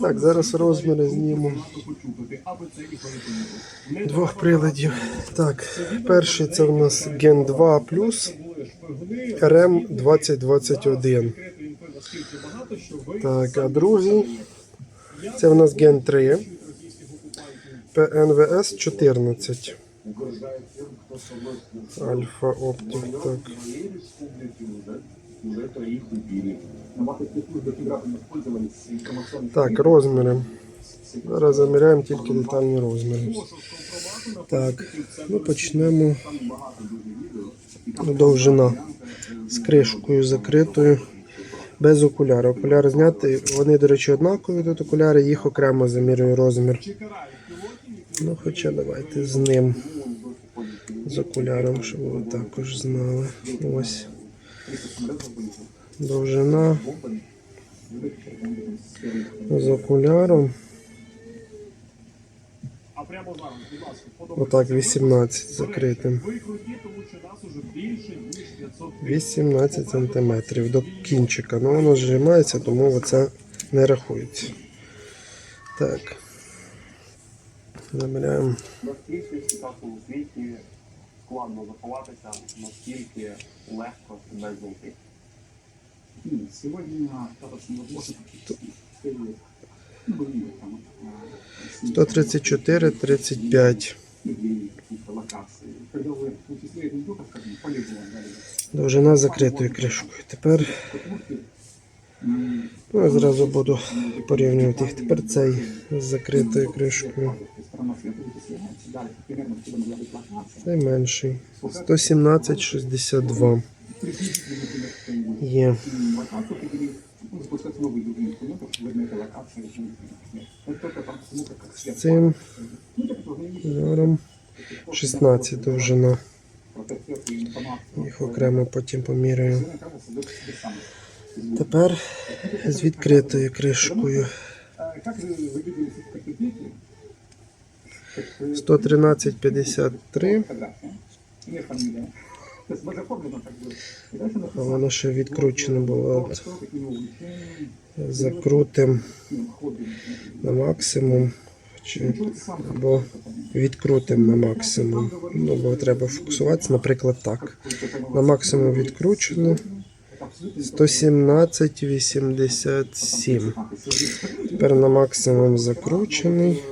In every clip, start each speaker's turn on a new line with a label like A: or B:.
A: Так, зараз розміри зніму двох приладів. Так, перший це в нас Gen 2 RM 2021. Так, а другий це в нас Gen 3 PNVS 14. Альфа Оптик, так. Так, розміри. Зараз заміряємо тільки детальні розміри. Так, ну почнемо. Довжина з кришкою закритою. Без окуляра. Окуляри зняти. Вони, до речі, однакові тут окуляри, їх окремо замірюю розмір. Ну, хоча давайте з ним. З окуляром, щоб ви також знали. Ось. Довжина. З окуляром. Отак 18 закритим.
B: ви круті, тому що нас уже більше ніж 500
A: 18 сантиметрів до кінчика. Ну воно зжимається, тому це не рахується. Так. Заміряємо
C: складно заховатися, наскільки легко себе знайти.
D: Сегодня достаточно возможно ну, были там, а,
A: 134, 35.
D: какие-то локации. Когда вы вычисляете не только, скажем, полигон, да, или
A: Довжина закритою кришкою. Тепер
D: подмурки, м,
A: ну, я зразу буду порівнювати їх. Тепер цей з закритою кришкою.
D: сторона света вычисляется, дальше примерно откуда могла быть локация.
A: Цей менший. 117, 62.
D: Приблизительно, например, какой-нибудь
A: Є.
D: м, локацию определить, ну, запускать новый другой инструмент, чтобы вы на этой локации жили. Это только там смысл как свет.
A: Цим
D: Ну, так, что,
A: кольором 16 довжина.
D: прототип и информацию.
A: Їх окремо потім поміряю. Тепер з відкритою кришкою.
D: А Как вы выглядели в картотеке? Как вы-
A: 113,53.
D: Фотография. Имя, фамилия. То есть вы запомнили, как бы. И дальше
A: А
D: написано,
A: воно ще відкручене було. От
D: что, какими увлечениями,
A: закрутим
D: каким хобби.
A: на максимум. Чи, або відкрутим на максимум. Ну, бо треба фокусуватися, наприклад, так. На максимум відкручено 117,87. Тепер на максимум закручений.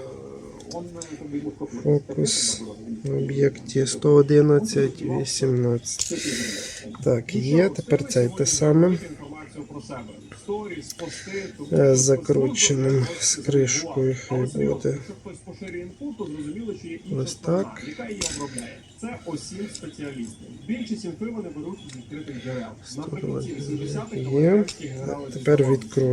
A: Фокус на об'єкті 111,18. Так, є. Тепер цей те саме. Е, З закрученим з кришкою хай буде. Ось так.
B: Це осім спеціалістів. Більшість інфи вони беруть з відкритих джерел. Наприкінці 80-х
A: Є.
B: американські генерали
A: Тепер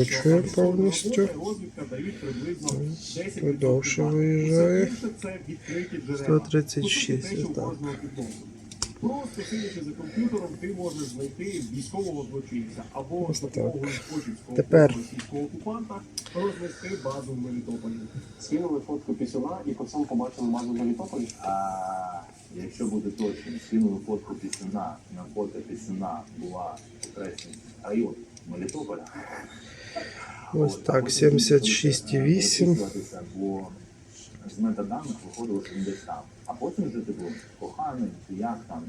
B: що
A: повністю.
B: розвідка дають приблизно 10
A: Подовше виїжджає.
B: Це відкриті джерела.
A: 136,
B: По суті, те, що
A: так.
B: Просто сидячи за комп'ютером, ти можеш знайти військового злочинця або
A: Ось
B: за
A: так.
B: допомогою почівського
A: Тепер.
B: російського окупанта рознести базу в Мелітополі.
C: Скинули фотку пісюна і по цьому побачили базу Мелітополі.
E: Якщо буде точно, скинули фотку пісюна, на фото пісюна була Кресний район Мелітополя.
A: Ось
E: От,
A: так,
E: а потім
A: 76,8.
E: записуватися, Бо з метаданих виходило, що він десь там. А потім вже типу, коханий, ти як там,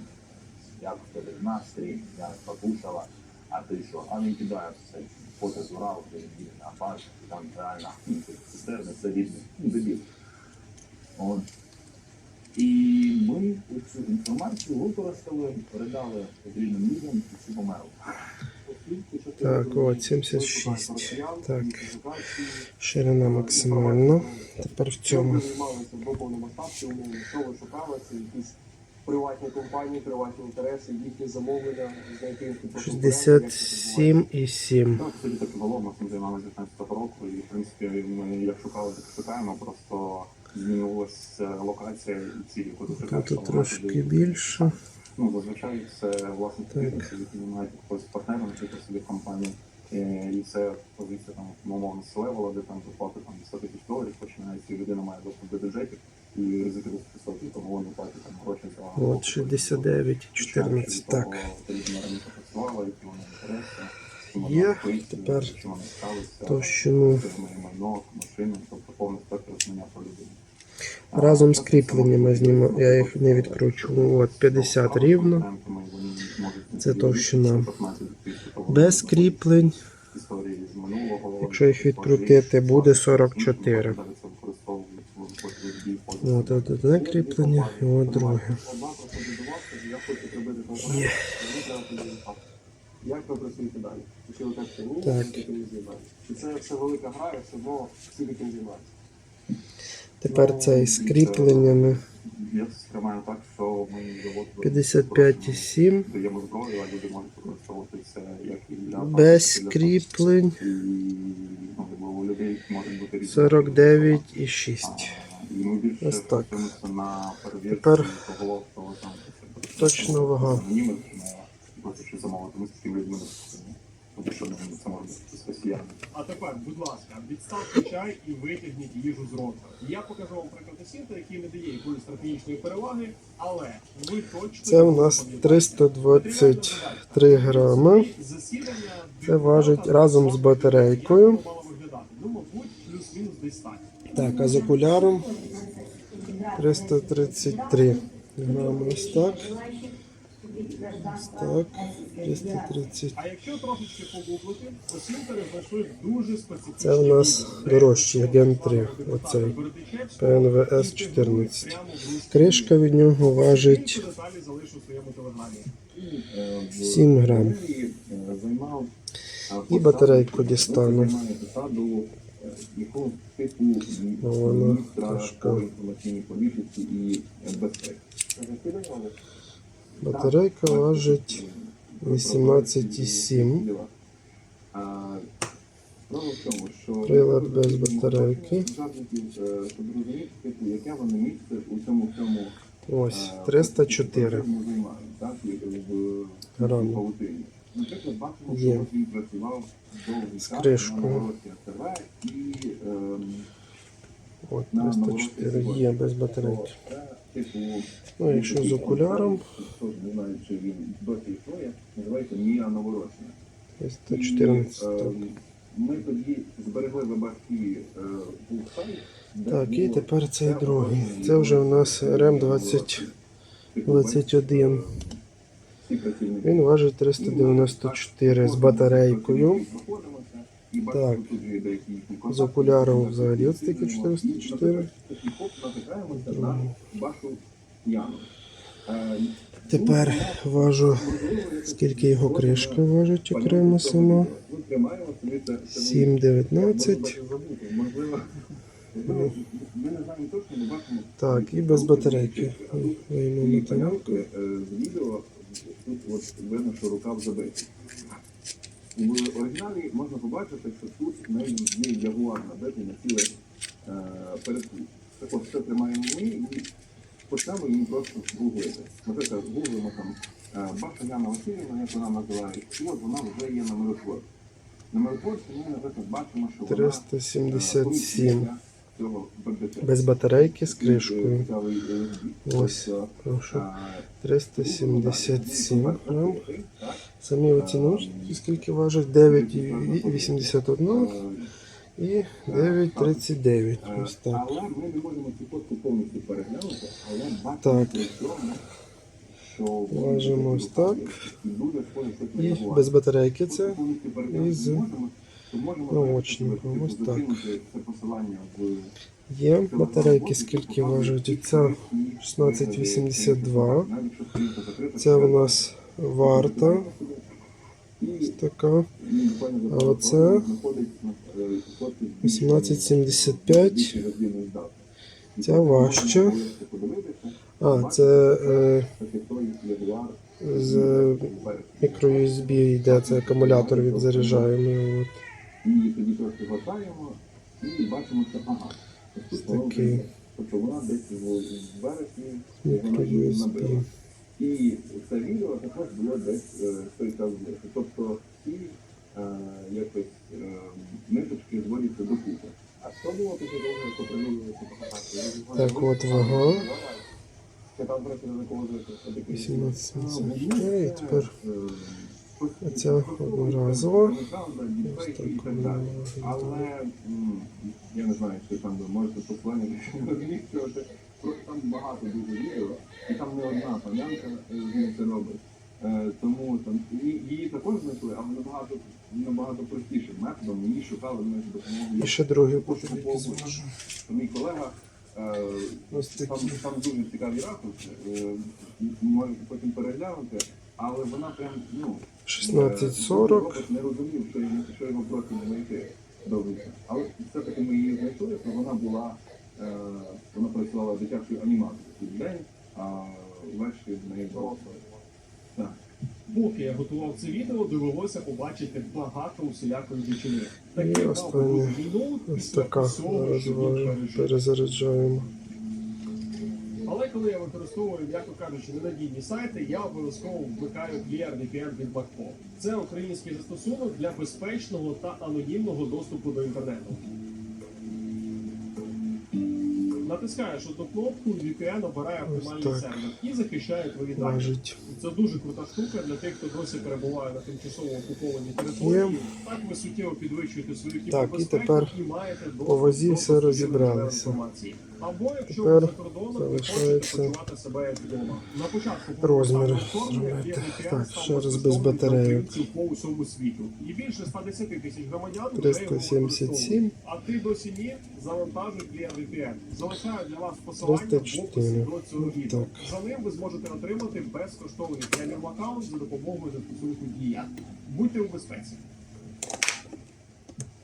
E: як в тебе настрій, як покушала, а ти що? А він кидає все фото з Уралу, де він на пар, там реально ну, це ну, дебіл. От. І ми цю інформацію використали, передали потрібним людям і всі померли.
A: Так, от 76. Так, ширина максимальна. Тепер в цьому.
C: Це приватні компанії, приватні інтереси, їхні замовлення, знайти їх по
A: 67,7.
D: Так, тоді так і було, ми цим займалися 19 року, і в принципі ми як шукали, так і шукаємо, просто змінилася локація і цілі, шукаємо.
A: Тут трошки більше.
D: Ну, зазвичай це власне
A: Так.
D: бізнес, які мають якогось партнера, наприклад, собі компанії. Е, І це позиція там умовно селевела, де там зарплати там 100 тисяч доларів починається, і людина має доступ до бюджетів і ризики високі, тому вони платять там гроші за
A: От 69,14. Так.
D: Тоді працювала, які вони інтереси.
A: Є. Тепер товщину
F: майно, машини, тобто повний спектр знання про людину.
A: Разом з кріпленнями знімаю. Я їх не відкручу. От 50 рівно. Це товщина. Без кріплень. Якщо їх відкрутити, буде 44. От одне кріплення і от друге. Є.
C: Як ви працюєте далі? Чи ви
A: Так.
C: таким? Чи це все велика гра, і все одно всі таким?
A: Тепер цей з кріпленнями
F: Я сприймаю так, що ми завод
A: 55,7.
F: даємо зброю, а люди можуть використовувати це як і для
A: Без кріплень
F: І ну, якби у людей можуть бути різні
A: 49,6.
F: І ми
A: Ось так. Тепер точна вага.
B: А тепер, будь ласка, відставте чай і витягніть їжу з рота. Я покажу вам приклад осінта, який не дає якоїсь стратегічної переваги, але ви точно
A: Це у нас 323 грами.
B: Засідання
A: Це важить разом з батарейкою.
B: Ну, мабуть, плюс-мінус десь так.
A: Так, а з окуляром 333 грами. Ось так. Ось так. 330.
B: А якщо трошечки погуглити, осінтери знайшли дуже специфічні
A: Це у нас дорожчий Ген 3. Оцей. ПНВС 14. Кришка від нього важить
B: Більше деталі залишу в своєму телеграмі.
A: 7 грам.
E: Займав
A: І батарейку дістану.
E: е, типу
A: вона
E: міністра
A: Батарейка важить 18,7.
E: А, Справа в тому, що
A: Прилад без батарейки. Ось 304.
E: Ми займаємо, так, і в
A: Грами.
E: в павутині. Наприклад, бачимо,
A: Є. З кришкою. От 304 є без батарейки.
E: Це, типу,
A: Ну, якщо з окуляром,
E: називається Мія
A: 314. Так.
E: Ми тоді зберегли в архіві е,
A: Так, і тепер цей другий. Це вже у нас РМ
E: типу,
A: 20
E: типу,
A: 21. Він важить 394 з батарейкою.
E: Так.
A: З окуляром взагалі от стільки 404.
E: на вашу яму. Е,
A: Тепер важу, скільки його кришка важить окремо сама.
E: Ми тримаємо собі це- це
A: 7,19.
E: Можливо, можливо, ми не знаємо точно, ми бачимо.
A: Так, і без батарейки. Виймемо
E: понятно, е, тут от видно, що рукав забитий. В оригіналі можна побачити, що тут в неї є ягуар набитий на ціле е, передпліччя. Так от все тримаємо ми і почнемо її просто гуглити. Наприклад, гуглимо там е, Баша Яна Васильівна, як вона називає, і от вона вже є на миротворці. На миротворці ми, наприклад, бачимо, що вона
A: 377. Без батарейки з кришкою. Ось.
E: тобто,
A: Прошу. 377 грам. Самі оціночки, скільки важить 9,81 і 9,39. Ось так. Так. Важимо ось так. І без батарейки це. і з наочником.
E: так,
A: Ось так. Є батарейки, скільки важать. Ця 1682.
E: навіть якщо сторінка закрита,
A: Це у нас варта. Ось така. А оце
E: хвилин знаходить на, е,
A: 1875.
E: більшої роздільної здатки. І
A: Ця важча. А, це е, з мікро-USB йде, це акумулятор від заряджаємо. От.
E: Гортаємо і бачимо, що ага. Тобто вона десь в в вересні вона її набила. І це відео також було десь е, в той час ближче. Тобто всі е, якось е, ниточки зводяться докупи.
C: А що було після того, як оприлюднили ці фотографії?
A: Так, от вага.
C: Це там, до речі, жити.
A: 18,74. І тепер
E: Далі.
A: виглядає.
E: Але я не знаю, що там ви можете послати. Просто там багато дуже відео, і там не одна панянка е, це робить. Е, Тому там її, також знайшли, але набагато набагато простішим методом. Її шукали ми допомогою.
A: І ще другий
E: Мій колега е, там, там дуже цікаві ракурси, можете потім переглянути, але вона прям ну
A: 16.40.
E: Не розумів, що що його просто знайти добиться. Але все-таки ми її знайшли, то вона була е, вона працювала дитячою анімацією день, а ввечері в неї було. Так.
B: Поки я готував це відео, довелося побачити багато усілякої дичини.
A: І останнє. Ось така перезаряджаємо.
B: Коли я використовую, м'яко кажучи, ненадійні сайти, я обов'язково вмикаю VPN від Backpop. Це український застосунок для безпечного та анонімного доступу до інтернету. Натискаєш одну кнопку, VPN обирає оптимальний сервер і захищає твої дані. Це дуже крута штука для тих, хто досі перебуває на тимчасово окупованій території. Так ви суттєво підвищуєте свою
A: Так, і
B: і маєте доступ до
A: розібралися.
B: інформації. Або якщо ви за кордоном, ви хочете почувати себе як вдома. На початку
A: розміри Так, ще раз без
B: для українців по усьому світу. І більше 110 тисяч громадян
A: 377.
B: А ти досі ні? Завантажуй Clear VPN. Залишаю для вас посилання в
A: 304.
B: описі до цього відео. За ним ви зможете отримати безкоштовний преміум аккаунт за допомогою застосунку Дія. Будьте у безпеці.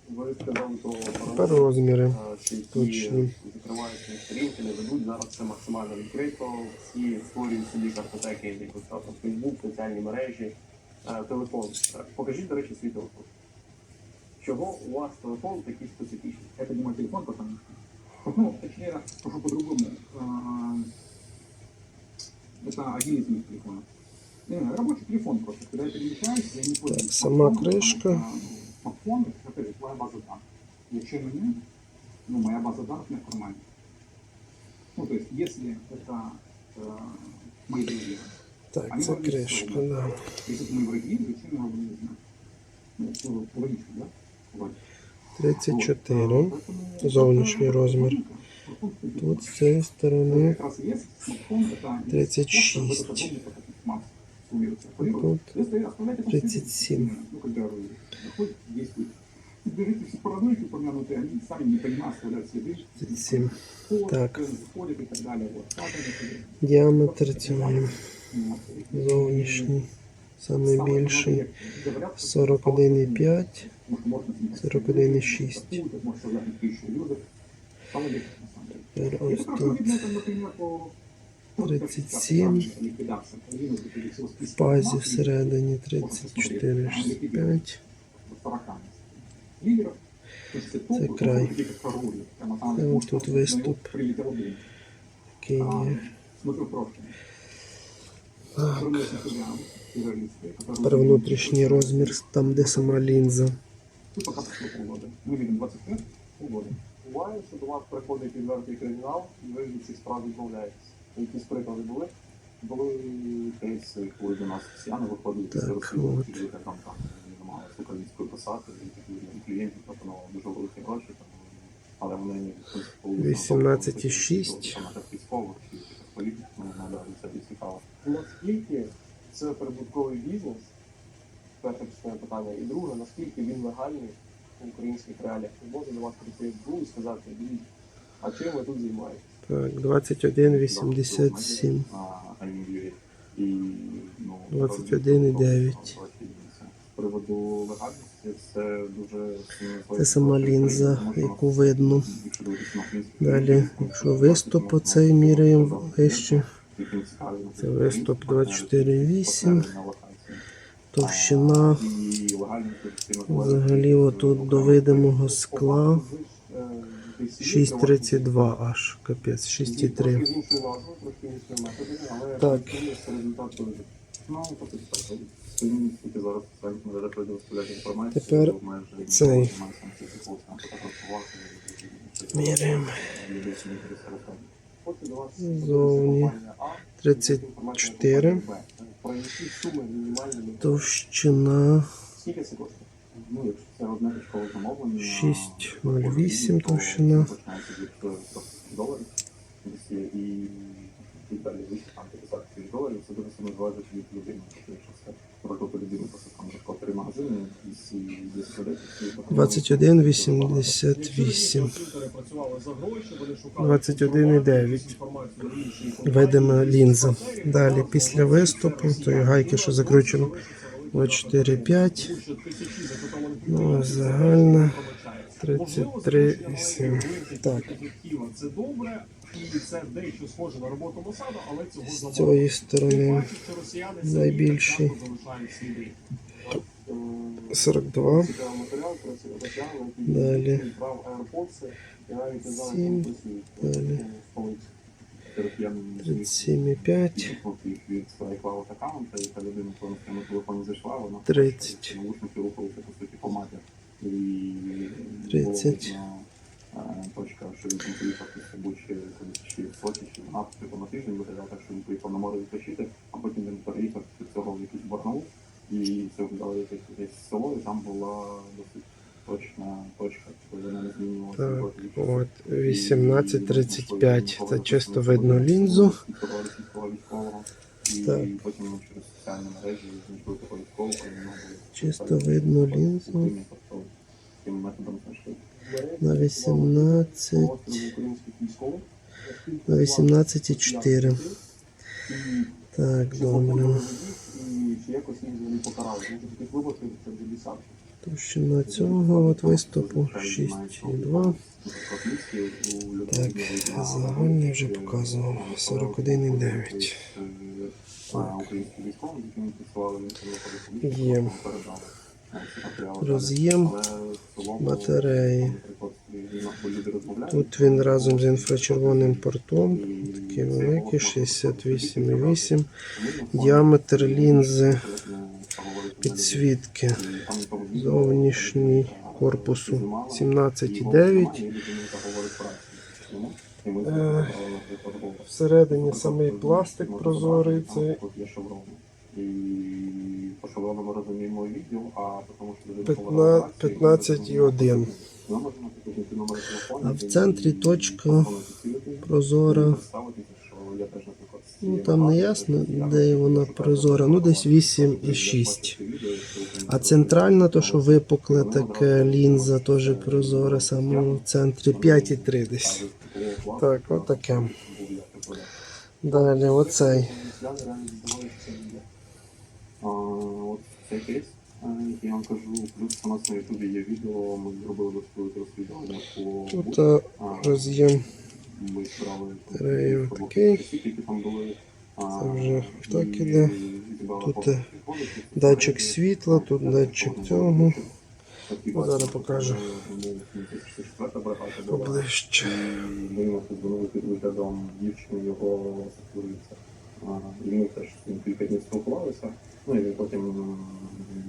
C: Ви сказали про
A: Тепер розміри.
C: е, що які
A: Точні.
C: закривають свої сторінки, не ведуть. Зараз це максимально відкрито. Всі створюють собі картотеки, як там Фейсбук, соціальні мережі, Е, телефон. Е, Покажіть, до речі, свій телефон. Чого у вас телефон такий специфічний?
D: Это не мой телефон, потому что, ну, точнее, скажу по-другому. А, Это один из моих телефонов. Не, рабочий телефон просто. Когда я перемещаюсь, я не пользуюсь.
A: сама
D: смартфоном,
A: крышка.
D: потому что, а, Смартфон, это твоя база данных. Якщо мені, ну, моя база данных не в кармане. Ну, то есть, если это э, мои друзья,
A: Так, це кришка, да.
D: если это мои враги, зачем я могу не знать? Ну, ну, логично, да? Вот.
A: 34. Зовнішній розмір. Тут з цієї сторони 36. Тут 37.
D: Ну, когда заходит, действует. Берите все параноики упомянутые, они сами не понимают, оставляют следы.
A: 37.
D: Вход,
A: Так.
D: Заходят и так далее. Вот. Так они себе.
A: Діаметр цього
D: Вот.
A: зовнішній. Самий
D: Самое
A: більший
D: главное, говорят, что
A: 41,5.
D: может, можно снять
A: 41,6.
D: статью, так может создать тысячу юзер. Самое легче, на самом деле.
A: Тепер
D: Я
A: ось
D: хорошо
A: тут 37.
D: ликвидация. Половину вот этих всего
A: в
D: списка
A: пазі
D: информации,
A: всередині 34,65.
D: вот тараканы. Лидеров. То есть это
A: Це
D: топ,
A: край.
D: топ, такие, как Кароль. Прямо там
A: Це
D: пушка,
A: отут
D: на него
A: виступ.
D: прилетел дым.
A: Який
D: А,
A: є.
D: Смотрю прошлое.
A: Так.
D: Вернулся сюда, террористы, которые-
A: Тепер внутрішній розмір, там де сама лінза.
D: Тут пока прошло полгода. Мы видим 25 полгода.
C: Буває, що до вас приходить відвертий кримінал, і ви від цих справ відмовляєтесь. Якісь приклади були?
E: Були кейси, коли до нас росіяни виходили після розслідування, там там не намагалися українською писати, і такі клієнтів пропонували дуже великі гроші, там, але вони не
A: 18,6.
E: Військових чи якихось політиків, ну, надалі це цікаво.
C: Наскільки це прибутковий бізнес? Перше частина питання. І друге, наскільки він легальний в українських реаліях? Може до вас прийти СБУ і сказати, «Дивіться, а чим ви тут займаєтесь?
A: Так, 21,87.
E: На Аніві і, ну,
A: 21,9.
E: З це
A: сама лінза, яку видно. Далі, якщо виступ оцей міряємо вище, Це виступ 24,8. товщина взагалі отут до видимого скла 6,32 аж, капець, 6,3.
C: Трохи з іншою назвою, трохи іншою методами, але
A: Так. Тепер цей. Міряємо. Зовні. 34.
C: Б. про які суми мінімальні.
A: Товщина
C: Скільки це?
E: Ну, якщо це одне точкове замовлення...
A: 6,08
E: то
A: товщина.
E: Починається від 100 тисяч доларів. Десь є І, і далі вище там 50 тисяч доларів. Це дуже сильно залежить від людини. Тобто, якщо це наприклад, людина просто там розклад три магазини, і десь ведеться...
A: 21,88. 21,9. Видима лінза. Далі після виступу, то є гайки, що закручено 24,5. Ну, а загальна 33,7. Так.
B: Це добре, і це дещо схоже на роботу Мосаду, але цього
A: З цієї сторони
B: сліди.
A: 42.
C: Цікавий матеріал, матеріал, який
A: Далі.
C: брав я навіть не знаю,
A: Сім.
C: як вони працюють.
A: Далі.
C: В полиці.
A: 37,5.
E: від iCloud аккаунта, яка людина коли на своєму телефоні зайшла, вона
A: 30.
E: по суті по маті. І
A: 30.
E: було видно, е, точка, що він поїхав після Бучі чи в Сочі, чи в Напсі, на тиждень виглядав так, що він поїхав на море відпочити, а потім він переїхав після цього в якийсь Барнаул, і це виглядало якесь якесь село, і там була досить точна точка, тобто вона не змінювалася.
A: Так,
E: проти від
A: от 18,35. Це чисто видно лінзу. Так.
E: І потім ми через соціальні мережі знайшли такого військового, і в нього були
A: Чисто видно лінзу.
E: Тобто Таким методом знайшли.
A: На 18.
C: українських військових.
A: На 18,4.
C: І
A: Так,
C: чи
A: добре.
C: заходили і чи якось їх взагалі покарали. Тому що таких випадків це вже десятки.
A: Товщина цього от виступу 6,2. Так, загальний вже показував 41,9.
E: Українські військові, які ми працювали, він це виходить
A: Є. Роз'єм батареї. Тут він разом з інфрачервоним портом. Такий великий, 68,8. Діаметр лінзи підсвітки зовнішній корпусу 17,9. Е, Всередині самий пластик прозорий. Це
E: є. І по шеврону ми розуміємо відділ, а по тому, що людина
A: 15
E: повела операцію,
A: 15,1.
E: ми можемо підключити номер телефону,
A: А в центрі точка прозора. Ну там не ясно, де вона прозора. Ну десь 8,6. А центральна, то що випукле таке лінза, теж прозора, саме в центрі 5,3 десь. Так, отаке. Далі, оцей.
E: Е, я вам кажу, плюс у нас на Ютубі є відео, ми зробили досить розслідування по
A: А, роз'єм
E: Ми часів, які там були.
A: Це вже так іде. Тут, е, датчик світла, тут датчик цього. Ну, зараз покажу.
E: е, ну, 74-та бригада була.
A: Поближче.
E: Виглядом дівчини, його сексуються. І ми теж кілька днів спілкувалися. Ну і потім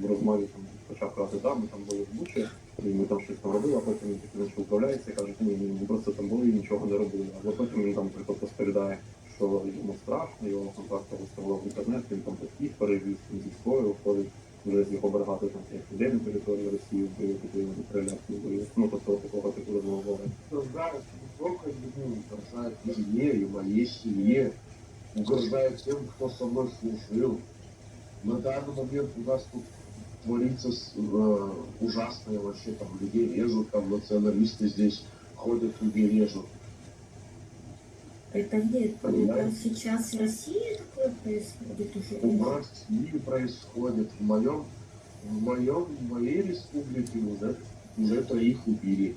E: в розмові там почав казати, да, ми там були в Бучі, і ми там щось там робили, а потім він такий наче управляється і каже, ні, ми просто там були і нічого не робили. А потім він там, наприклад, розповідає, що йому страшно, його контракт виставив в інтернет, він там таких перевіз, він зі зброю входить, вже з його бригади там як людей на території Росії вбили, коли вони переляк не були. Ну, тобто такого типу розмови.
G: угрожают не только людьми, угрожают и мне, и моей семье, угрожают тем, кто со мной служил. На данный момент у нас тут творится с- э, ужасное вообще, там людей режут, там националисты здесь ходят, людей режут.
H: Это где? Это
G: Понимаете?
H: сейчас в России такое происходит уже?
G: У нас в мире происходит, в моем, в моем, в моей республике уже, уже троих убили.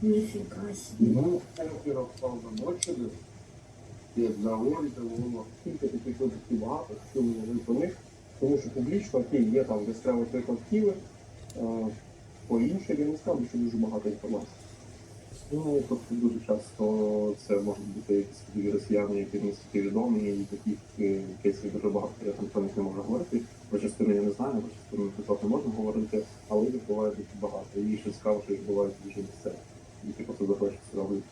H: Нифига себе.
G: Ну, опера полномочия, и одного, и того.
C: Скільки таких випадків багато, що ми говоримо про них, тому що публічно окей, є там десь прямо приклад Києва, е, по інших я не скажу, що дуже багато інформації.
E: Ну, тобто дуже часто це можуть бути якісь росіяни, які не стільки відомі, і таких е, кейсів дуже багато. Я там про них не можу говорити. Про частину я не знаю, про частину не можна говорити, але їх буває дуже багато. І що цікаво, що їх бувають дуже місцеві. І типу це захоче робити.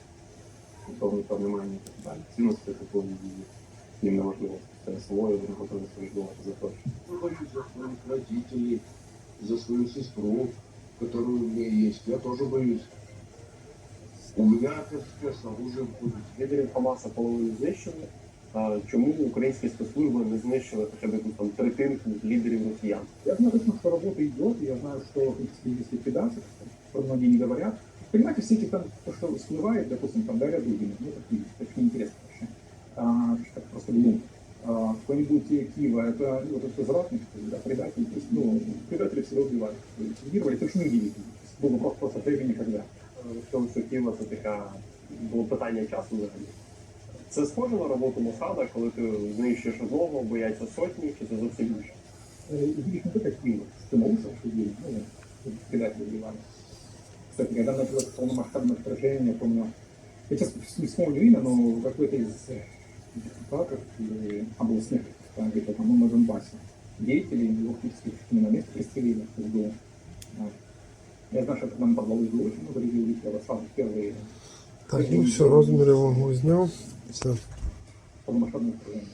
E: Тобто там немає ніяких далі цінностей, типу і їм неможливо
C: СВО, і вони готові долати за гроші.
G: Хочу за своих родителей, за свою сестру, которая у меня есть. Я тоже боюсь. У меня КСП с оружием ходит.
C: Лідерів Хамаса половину знищили. А чому українські спецслужби не знищили хоча б якусь там третинку лідерів росіян?
D: Я знаю точно, что работа идет, я знаю, что в принципе, есть ликвидация, про многие не говорят. Понимаете, все эти там, то, что всплывает, допустим, там Дарья Дугина, ну, такие, такие интересно вообще. А, так просто глупо. А, кто-нибудь из Киева, это ну, вот это зратник, да, предатель, то есть, ну, предатели всегда убивают. Ликвидировали, это уж не видели. Был вопрос просто времени, когда.
C: Е, В тому, що Києва це така було питання часу взагалі. Це схоже на роботу Мосада, коли ти знищуєш одного, бояться сотні, чи це зовсім інше?
D: Э, Видишь не только Киева, Стымоусов, что делали, ну, вот, предатели убивали. Кстати, когда началось полномасштабное вторжение, я помню, я сейчас не вспомню имя, но какой-то из э, депутатов или областных, там, где-то там, ну, на Донбассе, деятелей его фактически чуть не на месте пристрелили, то есть было. Вот. Я знаю, что когда на подвалы было очень много людей улетело, сразу первые
A: Так, ну все, розміри вагу зняв. Все.
D: полномасштабные вторжения.